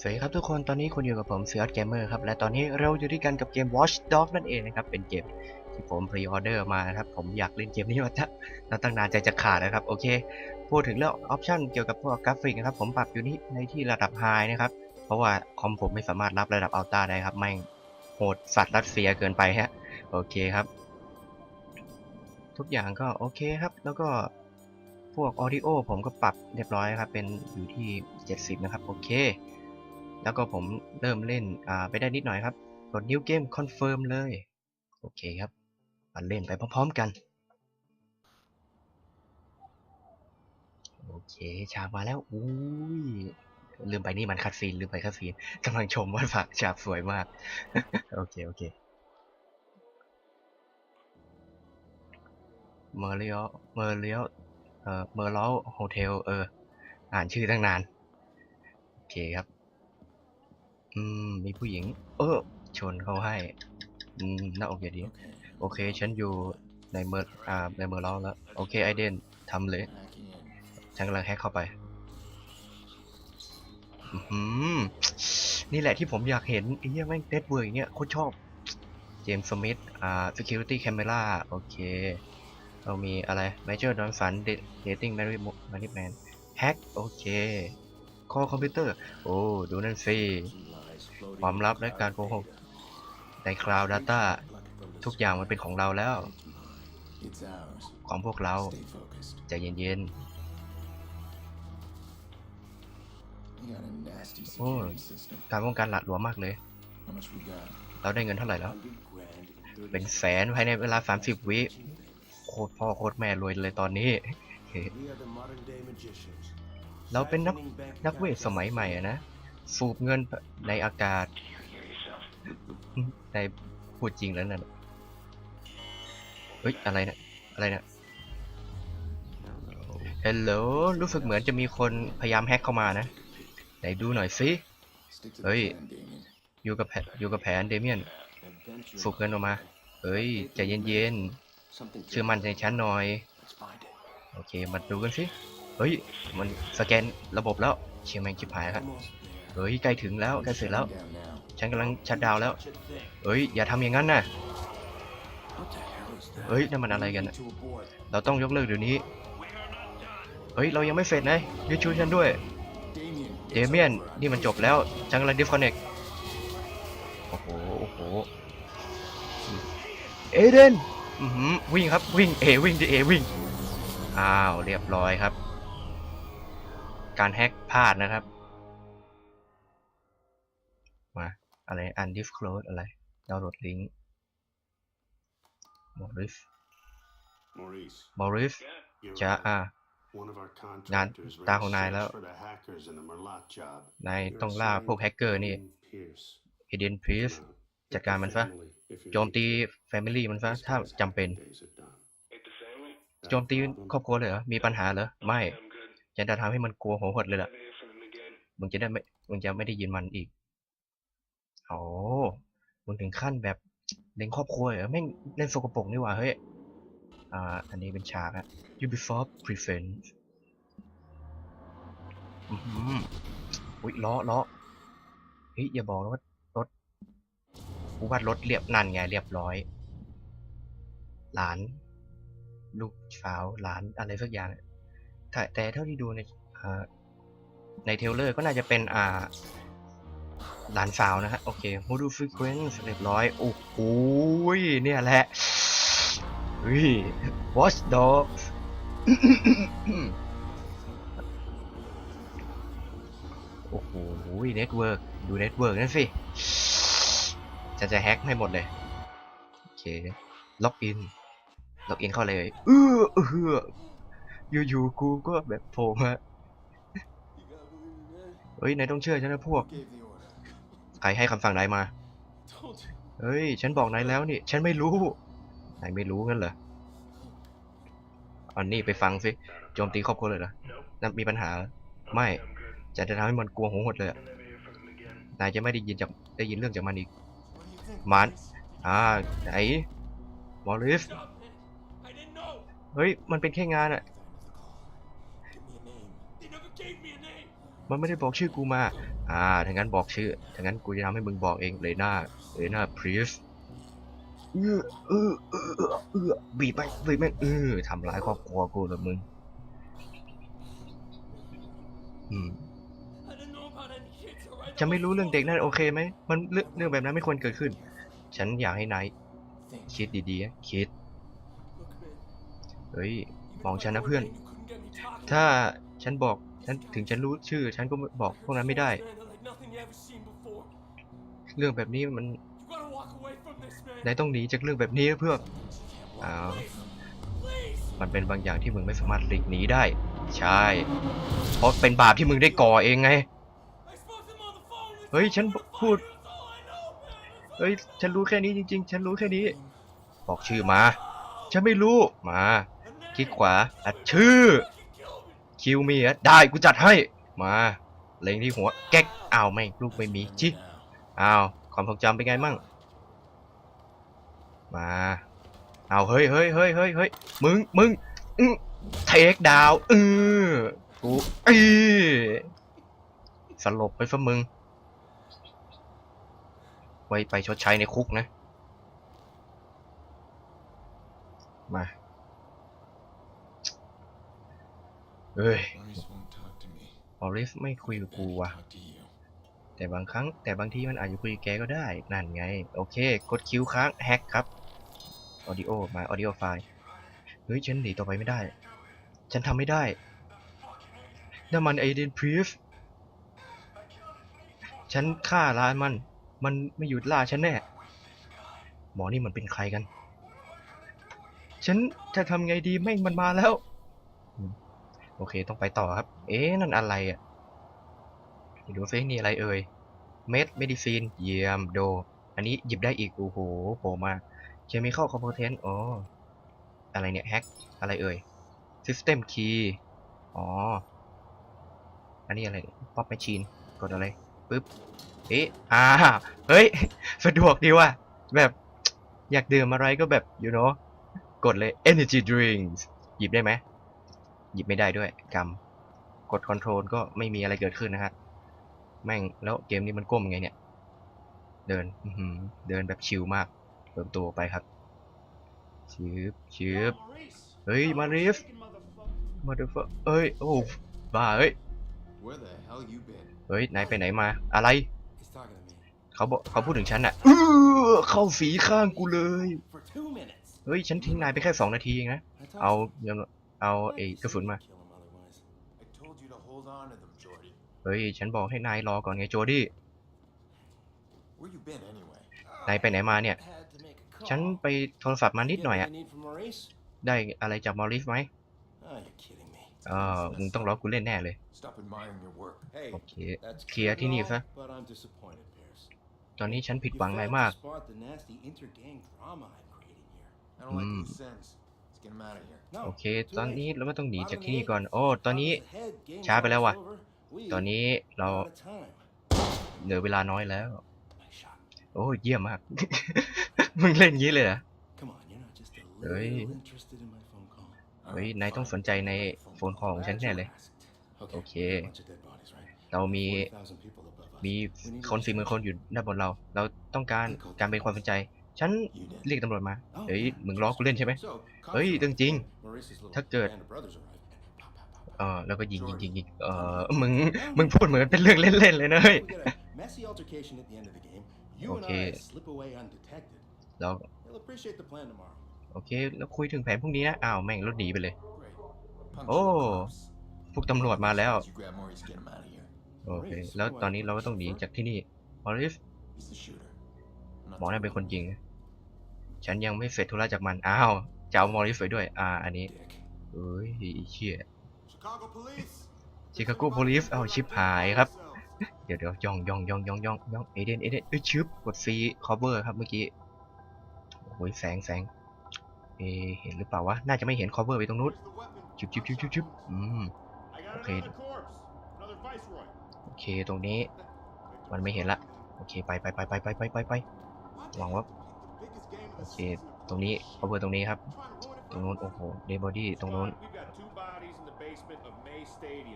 สวัสดีครับทุกคน ตอนนี้คุณอยู่กับผมเสือเกมเมอร์ครับ และตอนนี้เราอยู่ด้วยกันกับเกม Watch Dogs นั่นเองนะครับ เป็นเกมที่ผมพรีออเดอร์มานะครับ ผมอยากเล่นเกมนี้มาตั้งตั้งนานใจจะขาดนะครับ โอเค พูดถึงเรื่องออปชันเกี่ยวกับพวกกราฟิกนะครับ ผมปรับอยู่นี่ในที่ระดับไฮนะครับ เพราะว่าคอมผมไม่สามารถรับระดับอัลต้าได้ครับ ไม่งโหดสัตว์รัสเซียเกินไปฮะ โอเคครับ ทุกอย่างก็โอเคครับ แล้วก็พวกออดิโอผมก็ปรับเรียบร้อยครับ เป็นอยู่ที่ 70 นะครับ โอเค แล้วก็ผมเริ่มเล่นอ่าไปได้นิดหน่อยครับ กด New Game Confirm เลย โอเคครับมาเล่นไปพร้อมๆกัน โอเคฉากมาแล้วอุ้ยลืมไปนี่มันคัดซีนลืมไปคัดซีนกำลังชมว่าฝากฉากสวยมาก โอเค โอเคเมอร์เลียวเมอร์เลียวเอ่อเมอร์ลโฮเทลเออ อ่านชื่อตั้งนาน โอเคครับ อืม มีผู้หญิง เออ ชนเขาให้ อืมน่าโอเคดี โอเค ฉันอยู่ในเมอร์อ่า ในเมอร์ลแล้ว โอเค ไอเดนทำเลย ฉันกำลังแฮกเข้าไป อือหือนี่แหละที่ผมอยากเห็นไอ้เหี้ยแม่งเน็ตเวิร์กอย่างเงี้ยโคตรชอบ เจมส์สมิธ อ่า security camera โอเค เรามีอะไร major ดอนสัน dating management hack โอเค call computer โอ้ ดูนั่นสิ ความลับและการโกหกใน cloud data ทุกอย่างมันเป็นของเราแล้ว ของพวกเราใจเย็นๆ โอ้การป้องกันหลัดหลวมมากเลย เราได้เงินเท่าไหร่แล้ว เป็นแสนภายในเวลา 30 วิโคตรพ่อโคตรแม่รวยเลยตอนนี้ เราเป็นนักนักเวทสมัยใหม่อะนะ สูบเงินในอากาศ ในพูดจริงแล้วนั่นเฮ้ย อะไรนะอะไรนะฮัลโหลรู้สึกเหมือนจะมีคนพยายามแฮ็กเข้ามานะ ไหนดูหน่อยสิเฮ้ย อยู่กับแผอยู่กับแผนเดเมียน สูบเงินออกมา เฮ้ย ใจเย็นๆเชื่อมั่นในฉันหน่อย โอเค มาดูกันสิ เฮ้ย มันสแกนระบบแล้ว เชียร์แมงชิบหายครับ เฮ้ยใกล้ถึงแล้วใกล้เสร็จแล้ว ฉันกำลังชัดดาวน์แล้วเฮ้ยอย่าทำอย่างนั้นนะเฮ้ยนั่นมันอะไรกันน่ะเราต้องยกเลิกเดี๋ยวนี้ เฮ้ยเรายังไม่เสร็จนะยืดช่วยฉันด้วย เดเมียนนี่มันจบแล้ว ฉันกำลังดิสคอนเน c โอ้โหโอ้โห เอเดนอือหือวิ่งครับวิ่งเอวิ่งดิเอวิ่ง อ้าวเรียบร้อยครับ การแฮ็กพลาดนะครับ อะไร undisclosed อะไรดาวน์โหลดลิงก์มอริส Maurice, มอริส you're จะ right. อ่า One of our งาน contractors ตา ran ของนายแล้ว search for the hackers in the Merlot job. นาย You're ต้องล่าพวกแฮกเกอร์นี่ assigned Pierce. เอเดนพรีส Now, จัด hit การ the มันซะ family if you're โจมตี needed. แฟมิลี่มันซะ This ถ้า guy's จำเป็น happy days are done. โจมตี Got a ครอบ problem? ครัวเลยเหรอ มีปัญหาเหรอ ไม่ฉันจะทำให้มันกลัวหัวหดเลยล่ะ มึงจะได้ไม่ มึงจะไม่ได้ยินมันอีก โอ้มึงถึงขั้นแบบเล่นครอบครัวเหรอแม่งเล่นสกปรกนี่หว่าเฮ้ย อ่า อันนี้เป็นฉากอะ Ubisoft Present อือหืออุ้ยล้อล้อเฮ้ย อย่าบอกนะว่ารถกูว่ารถเรียบนั่นไงเรียบร้อย หลาน ลูกสาวหลานอะไรสักอย่างแต่แต่เท่าที่ดูในในเทเลอร์ก็น่าจะเป็นอ่า หลานสาวนะฮะ โอเค Modu Frequency เรียบร้อย โอ้โหเนี่ยแหละเฮ้ย Watch Dogs โอ้โหเน็ตเวิร์กดูเน็ตเวิร์กนั่นสิ จะจะแฮ็กให้หมดเลย โอเค ล็อกอิน ล็อกอินเข้าเลยเออเอออยู่ๆกูก็แบบโผล่มาเฮ้ยนายต้องเชื่อฉันนะพวก ใครให้คำสั่งนายมา เฮ้ย ฉันบอกนายแล้วนี่ ฉันไม่รู้ นายไม่รู้งั้นเหรออันนี้ไปฟังสิโจมตีครอบครัวเลยเหรอนั่นมีปัญหาเหรอไม่ จะจะทำให้มันกลัวหัวหดเลยอะนายจะไม่ได้ยินจากได้ยินเรื่องจากมันอีก มัน อ่า ไหน มอริส เฮ้ย มันเป็นแค่งานอะมันไม่ได้บอกชื่อกูมา อ่าถ้างั้นบอกชื่อถ้างั้นกูจะทำให้มึงบอกเองเลน่าเลน่าพรีสเออเออเออเออเอบีบไปบีบแม่งเออทำร้ายครอบครัวกูเลยมึงอืมจะไม่รู้เรื่องเด็กนั่นโอเคไหม มันเรื่องแบบนั้นไม่ควรเกิดขึ้น ฉันอยากให้นายคิดดีๆ คิด เฮ้ย มองฉันนะเพื่อน ถ้าฉันบอก ฉันถึงฉันรู้ชื่อ ฉันก็บอกพวกนั้นไม่ได้ เรื่องแบบนี้มันนายต้องหนีจากเรื่องแบบนี้เพื่ออ้าวมันเป็นบางอย่างที่มึงไม่สามารถหลีกหนีได้ ใช่ เพราะเป็นบาปที่มึงได้ก่อเองไง เฮ้ย ฉันพูด เฮ้ย ฉันรู้แค่นี้จริง ๆ ฉันรู้แค่นี้ บอกชื่อมา ฉันไม่รู้ มา คลิกขวาอัดชื่อ คิวมีอะได้กูจัดให้มาเล็งที่หัวแก๊กอ้าวไม่งลูกไม่มีจิอ้าวความทรงจำเป็นไงมั่งมาอ้าวเฮ้ยเฮ้ยเฮ้ยเฮ้ยเฮ้ยมึงมึงเทคดาวเออกูอีสลบไปซะมึง ไว้ไปชดใช้ในคุกนะ มา เฮ้ย Maurice won't talk to me. ออริสไม่คุยกับ Bet กู he ว่ะ talked to you. แต่บางครั้งแต่บางทีมันอาจจะคุยกับแกก็ได้ นั่นไง โอเค กดคิวค้างแฮกครับออดิโอมาออดิโอไฟล์ เฮ้ย ฉันหนีต่อไปไม่ได้ ฉันทำไม่ได้นั่นมันไอเดนพรีฟฉันฆ่าร้านมัน มันไม่หยุดล่าฉันแน่ หมอนี่มันเป็นใครกัน ฉันจะทำไงดีแม่งมันมาแล้วอืม โอเคต้องไปต่อครับ เอ๊ะนั่นอะไรอะดูซินี่อะไรเอ่ย เม็ดเมดิซีนเยี่ยมโด อันนี้หยิบได้อีก โอ้โหโผล่มาเคมีเข้าคอมโพเทนต์อ๋ออะไรเนี่ยแฮกอะไรเอ่ย System Key อ๋อ อันนี้อะไรป๊อปแมชชีนกดอะไรปึ๊บ เอ๊ะอ่า เฮ้ย สะดวกดีว่ะ แบบอยากดื่มอะไรก็แบบ you know กดเลย energy drinks หยิบได้ไหม ยิบไม่ได้ด้วยกำกด control ก็ไม่มีอะไรเกิดขึ้นนะฮะแม่งแล้วเกมนี้มันก้มไงเนี่ย เดินอืเดินแบบชิลมากเปิดตัวไปครับชืบชืบเฮ้ยมาริฟมาเดฟเอ้ยโอ้บ้าเอ้ยเฮ้ยนายไปไหนมาอะไรเขาบอกเขาพูดถึงฉันอะเข้าสีข้างกูเลย เฮ้ย ฉันทิ้งนายไปแค่สองนาทีเองนะ เอา you. เดี๋ยวเอาไอ้กระสุนมา Kill him otherwise. I told you to hold on to them, Jordy. เฮ้ย ฉันบอกให้นายรอก่อนไงโจดี้ Where you been anyway? นายไปไหนมาเนี่ย Had to make a call. ฉันไปโทรศัพท์มานิด You หน่อย know อะ what you need from Maurice? ได้อะไรจากมอริสไหม Oh, you're kidding me. เออมึงต้องรอกูเล่นแน่เลย Stop admiring your work. Hey, โอเค that's เคลียร์ cute ที่นี่ and ซะ all, But I'm disappointed, Pierce. ตอนนี้ฉันผิด You หวังนาย failed มาก to spot the nasty inter-gang drama I'm creating here. I don't like Mm. these sins. Let's get him out of here. No, โอเค too ตอน late. นี้เราก็ต้องหนี Bottom จาก of ที่ the นี่ eighth. ก่อน โอ้ ตอนนี้ Bottom's ahead, game's ช้าไปแล้วว่ะ almost over. We ตอนนี้เรา are out of time. เหลือเวลาน้อยแล้ว Nice shot. โอ้เยี่ยมมาก มึงเล่นงี้เลยเหรอ Come on, you're not just a Hey. little interested in my phone call. All เฮ้ย right, นายต้อง fine. สนใจในโฟนคอลของฉัน Glad แน่ you เลย asked. Okay. a bunch of dead bodies, right? เรามี40,000 people above us. มี We need คน to สี่หมื่นคนอยู่ด้านบนเรา เราต้องการการเป็นความสนใจ ฉัน You did. เรียกตำรวจมา Oh, เฮ้ย yeah. มึงล้อกูเล่นใช่ไหม So, cops เฮ้ย arrive. เรื่องจริง Maurice's little ถ้าเกิด band of brothers arrive. Pop, pop, pop, pop. เออแล้วก็ยิงยิงยิงยิงเออมึง มึงพูดเหมือนเป็นเรื่องเล่นๆเลยนะเฮ้ย We get a messy altercation at the end of the game. You and Okay. I slip away undetected. เรา He'll appreciate the plan tomorrow. โอเค แล้วคุยถึงแผนพรุ่งนี้นะ อ้าวแม่งรถหนีไปเลย Great. Punctual Oh. cops. พวกตำรวจมาแล้ว You grab Maurice, get him out of here. โอเค แล้วตอนนี้เราก็ต้องหนีจากที่นี่มอริส He's the shooter. I'm not หมอ the นั่นเป็นคน one. ยิงนะ ฉันยังไม่เสร็จธุระจากมัน อ้าวจะเอามอริสไปด้วย อ่า อันนี้ Dick. เอ้ยเชี่ย Chicago police. ชิคาโกโพลิสเอาชิปหายครับ เดี๋ยวเดี๋ยวย่องย่องย่องย่องย่องย่องเอเดนเอเดนเอ้ยชึบกดซีคอเวอร์ครับเมื่อกี้โอ้ยแสงแสงเอะเห็นหรือเปล่าวะ น่าจะไม่เห็นคอเวอร์ไปตรงนู้นชึบชึบชึบชึบชึบอืม I got Okay. another corpse. Another viceroy. โอเคตรงนี้ มันไม่เห็นละ โอเคไปไปไปไปไปไปไปไปหวังว่า โอเค ตรงนี้คอเวอร์ตรงนี้ครับ ตรงนู้นโอ้โหเดบอดี้ตรงนู้น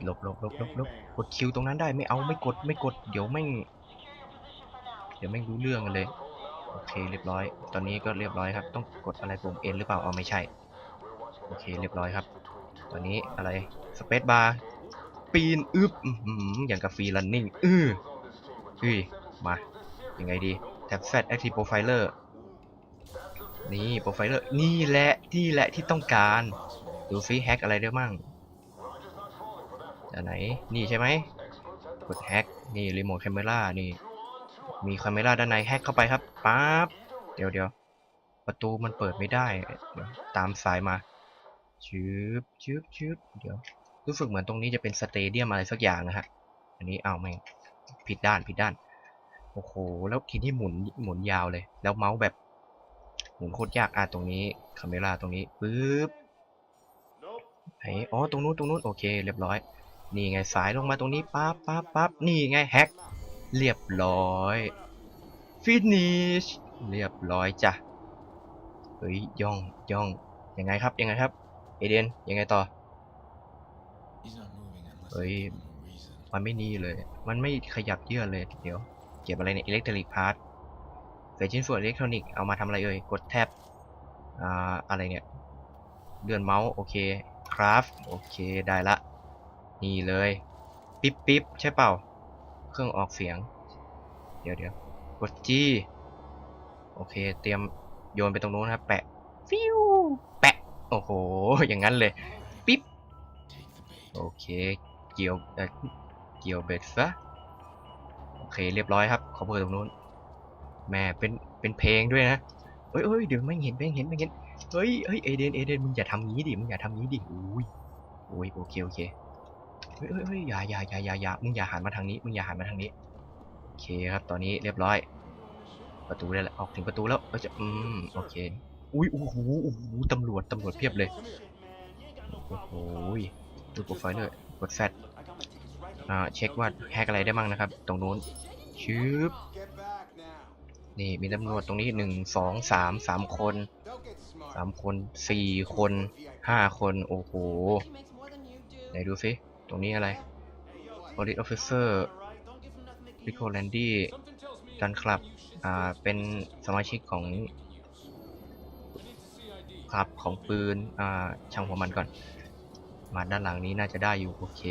หลบหลบหลบหลบหลบกดคิวตรงนั้นได้ไม่เอาไม่กดไม่กด เดี๋ยวแม่เดี๋ยวแม่รู้เรื่องกันเลยโอเคเรียบร้อย ตอนนี้ก็เรียบร้อยครับ ต้องกดอะไรปุ่ม N หรือเปล่าเอาไม่ใช่โอเคเรียบร้อยครับ ตอนนี้อะไรสเปซบาร์ปีนอึบอื้อหือย่างกับฟรีลันนิ่งอื้ออุ้ยมายังไงดีแท็บ Z Active Profiler นี่โปรไฟเลอร์นี่แหละที่แหละที่ต้องการ ดูซิแฮกอะไรได้มั่งอันไหน นี่ใช่ไหมกดแฮกนี่รีโมทแคมเมรานี่ มีแคมเมราด้านในแฮกเข้าไปครับปั๊บเดี๋ยวเดี๋ยวประตูมันเปิดไม่ได้ตามสายมาชืบชืบชืบเดี๋ยวรู้สึกเหมือนตรงนี้จะเป็นสเตเดียมอะไรสักอย่างนะฮะ อันนี้อ้าวแม่งผิดด้านผิดด้าน โอ้โห แล้วทีนี้หมุนหมุนยาวเลย แล้วเมาส์แบบ หมุนโคตรยากอะตรงนี้คาเมราตรงนี้ปึ๊บไหนอ๋อตรงนู้นตรงนู้นโอเคเรียบร้อย นี่ไงสายลงมาตรงนี้ปั๊บปั๊บปั๊บนี่ไงแฮกเรียบร้อยฟินิชเรียบร้อยจ้ะเฮ้ยย่องย่องยังไงครับยังไงครับเอเดนยังไงต่อ He's not moving unless Oi. I give him a reason. มันไม่นี่เลย มันไม่ขยับเยื่อเลยเดี๋ยวเก็บอะไรเนี่ยอิเล็กทรอนิกพาร์ท เศษชิ้นส่วนอิเล็กทรอนิกส์เอามาทำอะไรเอ่ย กดแท็บอ่าอะไรเนี่ยเลื่อนเมาส์โอเคคราฟโอเคได้ละ นี่เลย ปิ๊บปิ๊บใช่เปล่า เครื่องออกเสียง เดี๋ยวเดี๋ยวกด G โอเค เตรียมโยนไปตรงนู้นครับแปะฟิวแปะ โอ้โห อย่างนั้นเลย ปิ๊บ โอเค เกี่ยวเอ่อเกี่ยวเบ็ดซะ โอเค เรียบร้อยครับ ขอเบอร์ตรงนู้น แม่เป็นเป็นเพลงด้วยนะเฮ้ยเฮ้ยเดี๋ยวไม่เห็นไม่เห็นไม่เห็นเฮ้ยเฮ้ยเอเดนเอเดนมึงอย่าทำงี้ดิมึงอย่าทำงี้ดิอุ้ยอุ้ยโอเคโอเคเฮ้ยเฮ้ยอย่าอย่าอย่าอย่าอย่ามึงอย่าหันมาทางนี้มึงอย่าหันมาทางนี้โอเคครับตอนนี้เรียบร้อย ประตูได้แล้วออกถึงประตูแล้วเออจะอืมโอเคอุ้ยโอ้โหโอ้โหตำรวจตำรวจเพียบเลยโอ้โหดูโปรไฟล์เลยกดแฟตอ่าเช็คว่าแฮกอะไรได้บ้างนะครับ ตรงนู้นชืบ นี่มีตำรวจตรงนี้หนึ่งสองสามสามคนสามคนสี่คนห้าคนโอ้โหไหนดูสิตรงนี้อะไร Police Officer Rico Landy กันคลับอ่าเป็นสมาชิกของคลับของปืนอ่าช่างหัวมันก่อน มาด้านหลังนี้น่าจะได้อยู่โอเค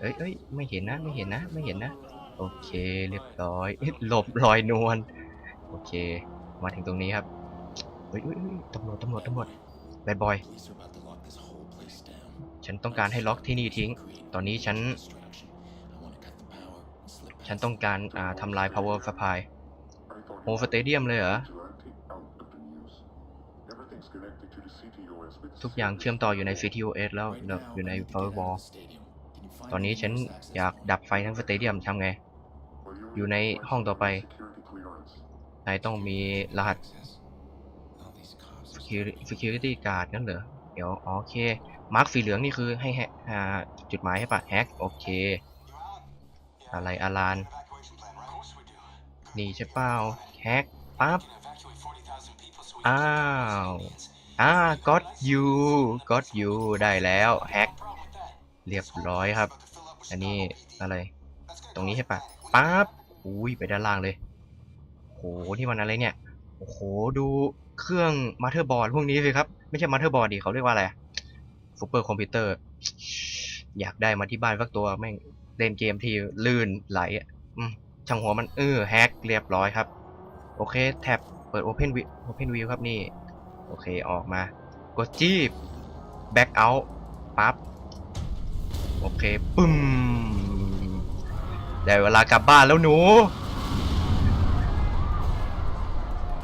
เอ้ยเอ้ยไม่เห็นนะไม่เห็นนะไม่เห็นนะโอเค เรียบร้อยหลบรอยนวล โอเค มาถึงตรงนี้ครับเฮ้ยเฮ้ยเฮ้ยตำรวจตำรวจตำรวจแบดบอย ฉันต้องการให้ล็อกที่นี่ทิ้ง ตอนนี้ฉัน ฉันต้องการอ่าทำลาย power supply โฮสเตเดียมเลยเหรอ ทุกอย่างเชื่อมต่ออยู่ใน CTOS แล้วอยู่ใน firewall ตอนนี้ฉันอยากดับไฟทั้งสเตเดียมทำไง อยู่ในห้องต่อไป นายต้องมีรหัส security guard นั่นเหรอ เดี๋ยวโอเค มาร์คสีเหลืองนี่คือให้แฮกจุดหมายให้ปะแฮกโอเค อะไรอาราน นี่ใช่เปล่าแฮกปั๊บ อ้าว อ่า got you got you ได้แล้วแฮกเรียบร้อยครับ อันนี้อะไร ตรงนี้ใช่ปะปั๊บ อุ้ยไปด้านล่างเลย โหนี่มันอะไรเนี่ย โอ้โหดูเครื่องมาเธอร์บอร์ดพวกนี้สิครับ ไม่ใช่มาเธอร์บอร์ดดิเขาเรียกว่าอะไรซูเปอร์คอมพิวเตอร์ อยากได้มาที่บ้านสักตัวแม่งเล่นเกมที่ลื่นไหลอะช่างหัวมันเออแฮกเรียบร้อยครับ โอเคแท็บเปิด Open View Open View ครับนี่ โอเคออกมา กดจีบ Back out ปั๊บ โอเค ปึ้ม ได้เวลากลับบ้านแล้วหนู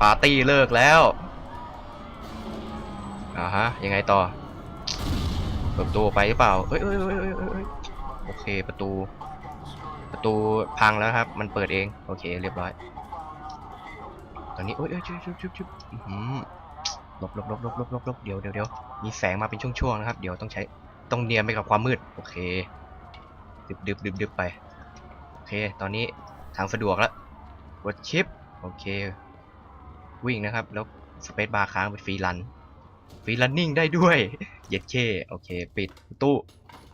ปาร์ตี้เลิกแล้วอ่าฮะ ยังไงต่อ เปิดประตูไปหรือเปล่าเอ้ยเอ้ยเอ้ยเอ้ยเอ้ยโอเคประตู ประตูพังแล้วครับ มันเปิดเอง โอเค เรียบร้อย ตอนนี้ โอ้ยเอ้ยชุบชุบชุบชุบหือหลบหลบหลบหลบหลบหลบหลบเดี๋ยวเดี๋ยวเดี๋ยวมีแสงมาเป็นช่วงๆนะครับ เดี๋ยวต้องใช้ ต้องเนียนไปกับความมืด โอเค ดึบดึบดึบดึบไป โอเค ตอนนี้ทางสะดวกแล้วกดชิป โอเค วิ่งนะครับ แล้วสเปซบาร์ค้างเป็นฟรีรัน ฟรีลันนิ่งได้ด้วยเย็ดเคโอเค ปิดตู้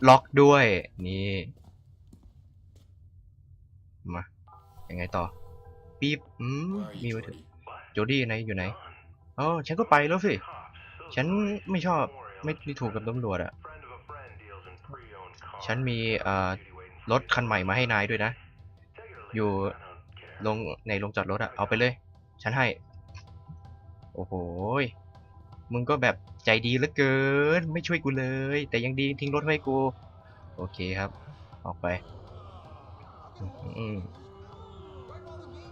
ล็อกด้วย นี่ มา ยังไงต่อ ปี๊บอืม Where are มี you, มือถือ Jordy? โจดี้ไหนอยู่ไหนอ๋อฉันก็ไปแล้วสิ ฉันไม่ชอบไม่ไม่ถูกกับตำรวจอะฉันมีเอ่อรถคันใหม่มาให้นายด้วยนะ อยู่ลงในโรงจอดรถอะเอาไปเลย ฉันให้ อ้โห มึงก็แบบใจดีเหลือเกิน ไม่ช่วยกูเลย แต่ยังดีทิ้งรถไว้ให้กู โอเคครับ ออกไปอ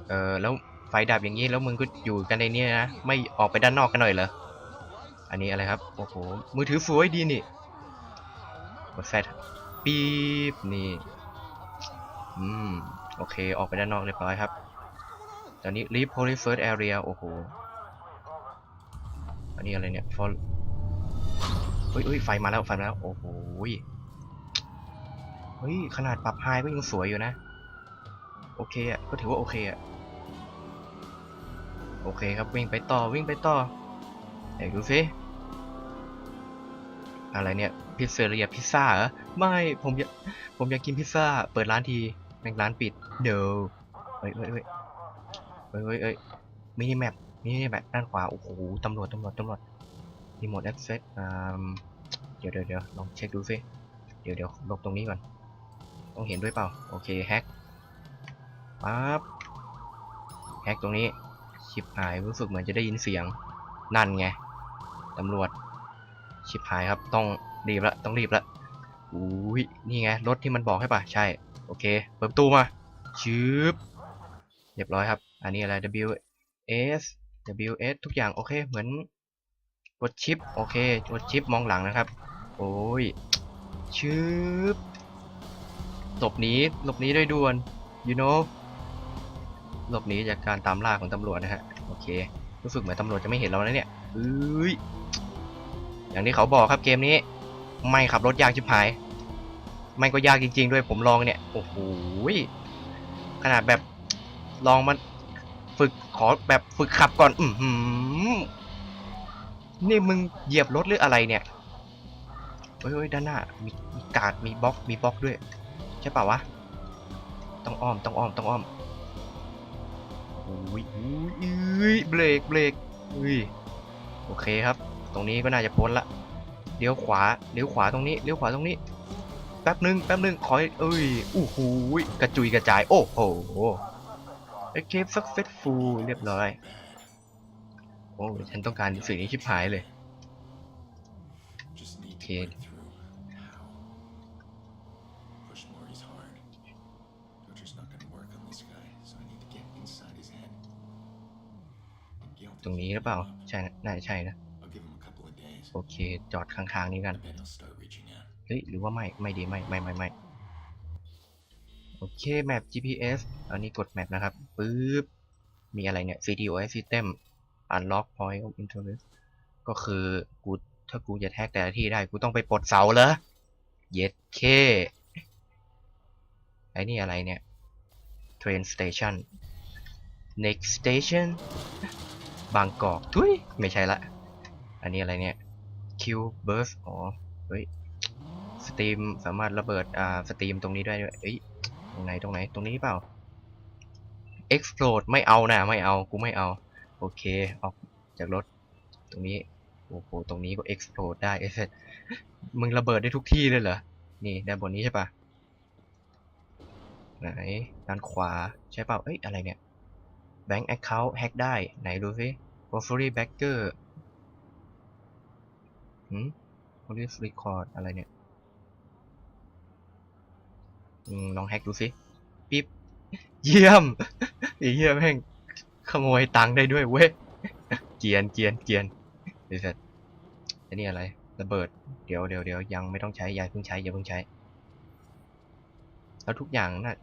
เออแล้วไฟดับอย่างนี้แล้วมึงก็อยู่กันในนี้นะ ไม่ออกไปด้านนอกกันหน่อยเหรอ อันนี้อะไรครับ โอ้โห มือถือสวยดีนี่กดแฟลชปี๊บนี่ อืม โอเค ออกไปด้านนอกเรียบร้อยครับ ตอนนี้ leave police first area โอ้โห อันนี้อะไรเนี่ย for เฮ้ยเฮ้ยไฟมาแล้วไฟมาแล้ว โอ้โหเฮ้ยขนาดปรับไฮก็ยังสวยอยู่นะ โอเคอะก็ถือว่าโอเคอะโอเคครับวิ่งไปต่อวิ่งไปต่อไหนดูสิอะไรเนี่ยพิซเซเรียพิซซ่าเหรอไม่ผมอยากผมอยากกินพิซซ่าเปิดร้านทีแม่งร้านปิดเดี๋ยวเฮ้ยเฮ้ยเฮ้ยเฮ้ยเฮ้ยเฮ้ยมินิแมป นิแมปด้านขวา โอ้โห ตำรวจ ตำรวจ ตำรวจรีโมทแอคเซสอ่าเดี๋ยวเดี๋ยวเดี๋ยวลองเช็คดูสิเดี๋ยวเดี๋ยวลบตรงนี้ก่อน ต้องเห็นด้วยเปล่า โอเคแฮกปั๊บแฮกตรงนี้ชิบหายรู้สึกเหมือนจะได้ยินเสียง นั่นไง ตำรวจ ชิบหายครับ ต้องรีบละ ต้องรีบละอุ้ย นี่ไง รถที่มันบอกให้ป่ะ ใช่ โอเค เปิดประตูมาชืบเรียบร้อยครับ อันนี้อะไร W S W S ทุกอย่างโอเคเหมือนกดชิปโอเคกดชิปมองหลังนะครับ โอ้ยชืบหลบหนีหลบหนีด้วยด่วน you know หลบหนีจากการตามล่าของตำรวจนะฮะโอเครู้สึกเหมือนตำรวจจะไม่เห็นเราแล้วเนี่ยเอ้ยอย่างที่เขาบอกครับเกมนี้ ไม่ขับรถยากชิบหาย ไม่ก็ยากจริง ๆ ด้วยผมลองเนี่ยโอ้โหขนาดแบบลองมัน ฝึกขอแบบฝึกขับก่อน อือหือนี่มึงเหยียบรถหรืออะไรเนี่ยเฮ้ยเฮ้ยด้านหน้ามีมีกาดมีบล็อกมีบล็อกด้วย ใช่ป่าวะ ต้องอ้อมต้องอ้อมต้องอ้อมอุ้ยอุ้ยเบรกเบรกอุ้ยโอเคครับ ตรงนี้ก็น่าจะพ้นละเลี้ยวขวาเลี้ยวขวาตรงนี้เลี้ยวขวาตรงนี้ แป๊บนึงแป๊บนึงขอเอ้ยอู้หูกระจุยกระจาย โอ้โห escape successful เรียบร้อย โอ้ยฉันต้องการสิ่งนี้ชิบหายเลย Just need to Okay. break through. How? Push Maury's hard. Torture's not gonna work on this guy, so I need to get inside his head. And Gil ตรงนี้หรือเปล่า ใช่นะน่าจะใช่นะ I'll give him a couple of days. โอเค จอดข้างๆนี้กัน I bet he'll start reaching out. เฮ้ย หรือว่าไม่ ไม่ดี ไม่ ไม่ ไม่ไม่ โอเคแมป GPS อันนี้กดแมปนะครับปึ๊บมีอะไรเนี่ย CDOS system unlock point of interest ก็คือกูถ้ากูจะแท็กแต่ละที่ได้กูต้องไปปลดเสาเหรอเย็ดเคไอ้นี่อะไรเนี่ย train station next station บางกอกทุยไม่ใช่ละ อันนี้อะไรเนี่ย Q burst อ๋อ เฮ้ย สตรีมสามารถระเบิด อ่า สตรีมตรงนี้ได้ด้วยเอ้ย รงไหนตรงไหนตรงนี้เปล่า explode ไม่เอานะไม่เอากูไม่เอา โอเค ออกจากรถ ตรงนี้โอ้โหตรงนี้ก็ explode ได้เอ้ยมึงระเบิดได้ทุกที่เลยเหรอ นี่ด้านบนนี้ใช่ปะไหนด้านขวาใช่เปล่าเอ้ยอะไรเนี่ย bank account แฮ็กได้ไหนดูสิ grocery bagger หืม police record อะไรเนี่ย ลองแฮกดูสิปิ๊บเยี่ยมไอ้เยี่ยมแม่งขโมยตังค์ได้ด้วยเว้ยเกียนเกียนเกียนเสร็จอันนี้อะไรระเบิดเดี๋ยวเดี๋ยวเดี๋ยวยังไม่ต้องใช้อย่าเพิ่งใช้อย่าเพิ่งใช้ แล้วทุกอย่างน่ะ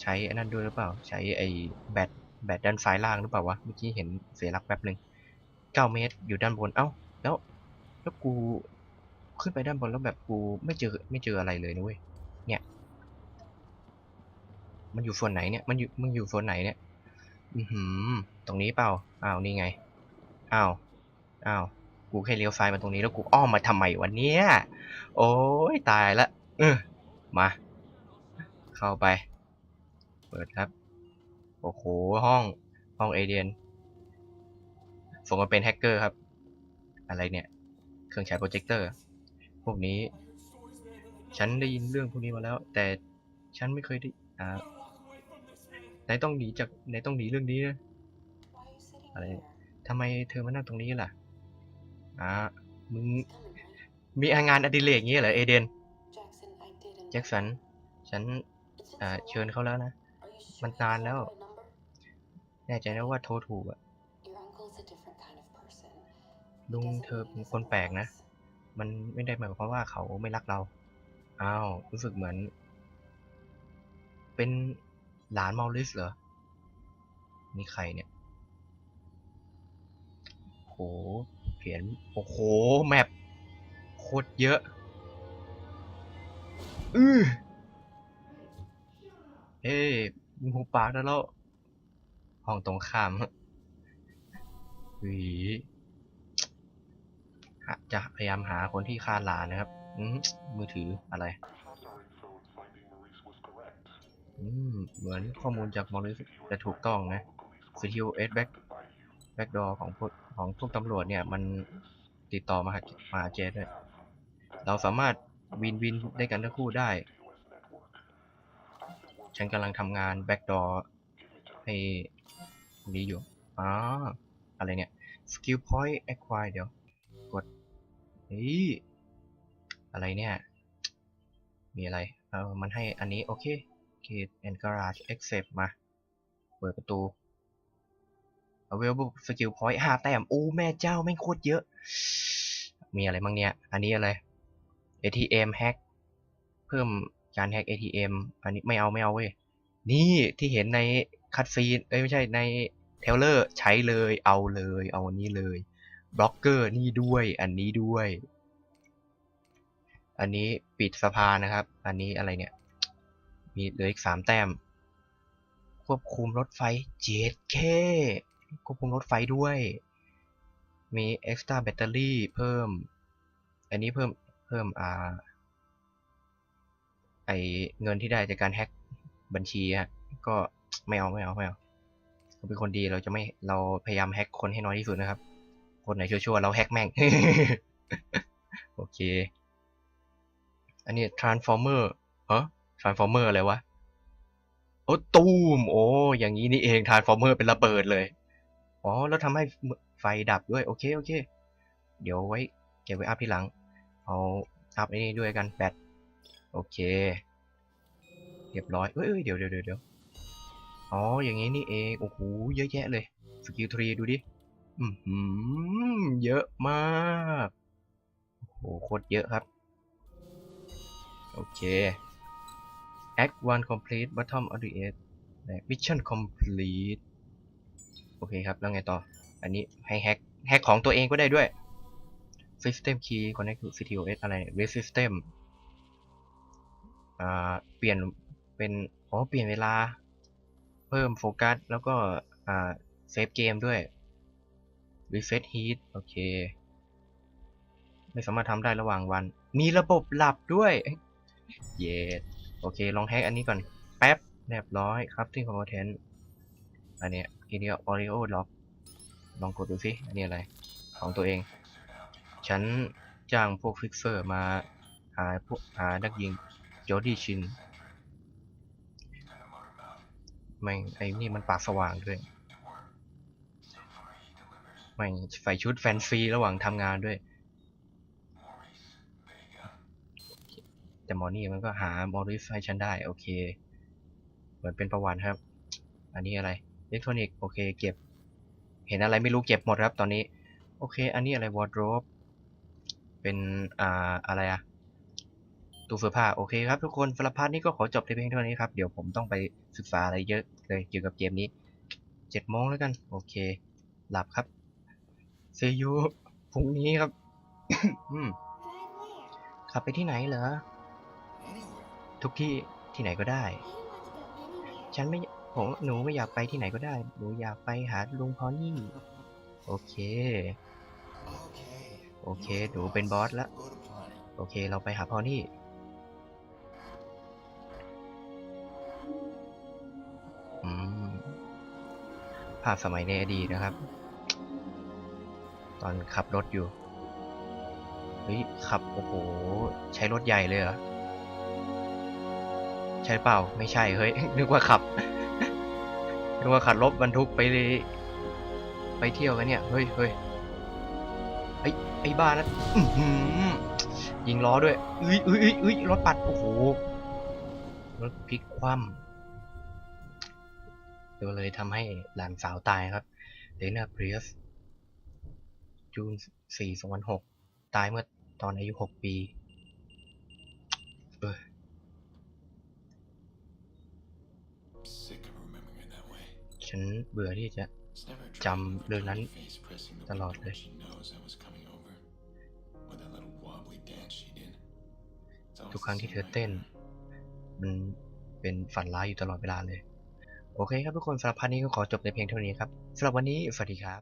ใช้อ้นั่นด้วยหรือเปล่า ใช้ไอ้แบตแบตด้านซ้ายล่างหรือเปล่าวะเมื่อกี้เห็นเสียหลักแป๊บหนึ่งเก้าเมตรอยู่ด้านบนเอ้า แล้วแล้วกูขึ้นไปด้านบนแล้วแบบกูไม่เจอไม่เจออะไรเลยนะเว้ยเนี่ย มันอยู่ส่วนไหนเนี่ย มันอยู่มันอยู่ส่วนไหนเนี่ย อือหือ ตรงนี้เปล่า อ้าว นี่ไง อ้าว อ้าว กูแค่เลี้ยวซ้ายมาตรงนี้แล้วกูอ้อมมาทำไมวันเนี้ย โอ้ยตายละ เออมา เข้าไป เปิดครับ โอ้โห ห้อง ห้องเอเดียนสมมาเป็นแฮกเกอร์ครับ อะไรเนี่ย เครื่องฉายโปรเจคเตอร์ พวกนี้ ฉันได้ยินเรื่องพวกนี้มาแล้ว แต่ฉันไม่เคยได้อ่า นายต้องหนีจากนายต้องหนีเรื่องนี้นะอะไรทำไมเธอมานั่งตรงนี้ล่ะอ่ามึงมีงานอดิเรกอย่างงี้เหรอเอเดนแจ็คสัน ฉันอ่าเชิญเขาแล้วนะ มันนานแล้ว แน่ใจนะว่าโทรถูกอะลุงเธอเป็นคนแปลกนะ มันไม่ได้หมายความว่าเขาไม่รักเรา อ้าว รู้สึกเหมือน เป็น หลานมอริสเหรอ นี่ใครเนี่ย โหเขียนโอ้โห แมปโคตรเยอะ อือเฮ้ยมึงหูปากแล้วห้องตรงข้ามหวีจะพยายามหาคนที่ฆ่าหลานนะครับ มือถืออะไร เหมือนข้อมูลจากมอริสจะถูกต้องนะ CTOS back backdoor ของพวกของพวกตำรวจเนี่ย มันติดต่อมาหามาหาเจด้วยเราสามารถวินวินได้กันทั้งคู่ได้ ฉันกำลังทำงาน backdoor ให้นี้อยู่อ๋ออะไรเนี่ย skill point acquire เดี๋ยว กดเฮ้ยอะไรเนี่ย มีอะไร เออมันให้อันนี้ โอเค Gate and Garage Accept มา เปิดประตู Available Skill Point ห้าแต้ม โอ้ แม่เจ้า แม่งโคตรเยอะ มีอะไรบ้างเนี่ย อันนี้อะไร ATM hack เพิ่มการแฮก ATM อันนี้ไม่เอาไม่เอาเว้ย นี่ที่เห็นในคัดซีน เอ้ย ไม่ใช่ในเทเลอร์ใช้เลยเอาเลย เอาอันนี้เลยบล็อกเกอร์นี่ด้วยอันนี้ด้วย อันนี้ปิดสะพานนะครับ อันนี้อะไรเนี่ย มีเหลืออีกสามแต้ม ควบคุมรถไฟ 7K ควบคุมรถไฟด้วย มี extra battery เพิ่ม อันนี้เพิ่มเพิ่มอ่าไอเงินที่ได้จากการแฮ็กบัญชีอะก็ไม่เอาไม่เอาไม่เอาเราเป็นคนดีเราจะไม่เราพยายามแฮ็กคนให้น้อยที่สุดนะครับ คนไหนชั่วๆเราแฮ็กแม่ง โอเค อันนี้ transformer ฮะ transformer อะไรวะโอ้ตูมโอ้อย่างนี้นี่เอง transformer เป็นระเบิดเลยอ๋อแล้วทำให้ไฟดับด้วย โอเค โอเค เดี๋ยวไว้ เก็บไว้อัพทีหลัง เอาอัพไอ้นี่ด้วยกันแบตโอเคเรียบร้อยเอ้ยเดี๋ยวเดี๋ยวเดี๋ยวอ๋อ อย่างนี้นี่เอง โอ้โห เยอะแยะเลย สกิลทรีดูดิ อือหือเยอะมาก โอ้โห โคตรเยอะครับ โอเค Act 1 complete bottom of the eight mission complete โอเคครับ แล้วไงต่อ อันนี้ให้แฮกแฮกของตัวเองก็ได้ด้วย system key connect to CTOS อะไร wait system อ่า เปลี่ยนเป็น อ๋อ เปลี่ยนเวลา เพิ่มโฟกัส แล้วก็ อ่า เซฟเกมด้วย reset heat โอเค ไม่สามารถทำได้ระหว่างวัน มีระบบหลับด้วย เย้ โอเค ลองแฮกอันนี้ก่อน แป๊บเรียบร้อยครับที่ content อันเนี้ยทีเดียว audio lock ลองกดดูสิอันนี้อะไร ของตัวเอง ฉันจ้างพวกฟิกเซอร์มาหาพวกหานักยิงจอร์ดี้ชินไม่งไอ้นี่มันปากสว่างด้วยไม่งใส่ชุดแฟนซีระหว่างทำงานด้วย แต่หมอนี่มันก็หามอริสให้ฉันได้ โอเค เหมือนเป็นประวัติครับ อันนี้อะไรอิเล็กทรอนิกส์โอเค เก็บ เห็นอะไรไม่รู้เก็บหมดครับตอนนี้ โอเค อันนี้อะไรวอร์ดรอปเป็นอ่าอะไรอะตู้เสื้อผ้าโอเคครับทุกคนสำหรับพาร์ทนี้ก็ขอจบที่เพียงเท่านี้ครับ เดี๋ยวผมต้องไปศึกษาอะไรเยอะเลยเกี่ยวกับเกมนี้เจ็ดโมงแล้วกัน โอเค หลับครับซียูพรุ่งนี้ครับขับไปที่ไหนเหรอ ทุกที่ที่ไหนก็ได้ ฉันไม่ผมหนูไม่อยากไปที่ไหนก็ได้ หนูอยากไปหาลุงพอนี่ โอเค โอเค หนูเป็นบอสแล้วโอเค เราไปหาพอนี่ อืม ภาพสมัยในอดีตนะครับ ตอนขับรถอยู่ เฮ้ย ขับ โอ้โห ใช้รถใหญ่เลยเหรอ ช่เปล่า ไม่ใช่เฮ้ย นึกว่าขับ นึกว่าขับรถบรรทุกไปเลยไปเที่ยวกันเนี่ย เฮ้ยเฮ้ยไอ้ไอ้บ้านะยิงล้อด้วยเอ้ยเอ้ยเอ้ยเอ้ยรถปัด โอ้โห รถพลิกคว่ำก็เลยทำให้หลานสาวตายครับเลนาเปรียสจูนสี่สองพันหกตายเมื่อตอนอายุหกปี เออ Sick of remembering her that way. ฉันเบื่อที่จะ It's never a จ drag ำ with เรื่อง her นั้น face pressing the ตลอด window เล when ย she knows I was coming over. Or that little wobbly dance she did. It's always ทุกครั้ง the ที่เธ same อเต้น nightmare. มันเป็นฝันร้ายอยู่ตลอดเวลาเลย โอเคครับทุกคนสำหรับพาร์ทนี้ก็ขอจบในเพียงเท่านี้ครับสำหรับวันนี้สวัสดีครับ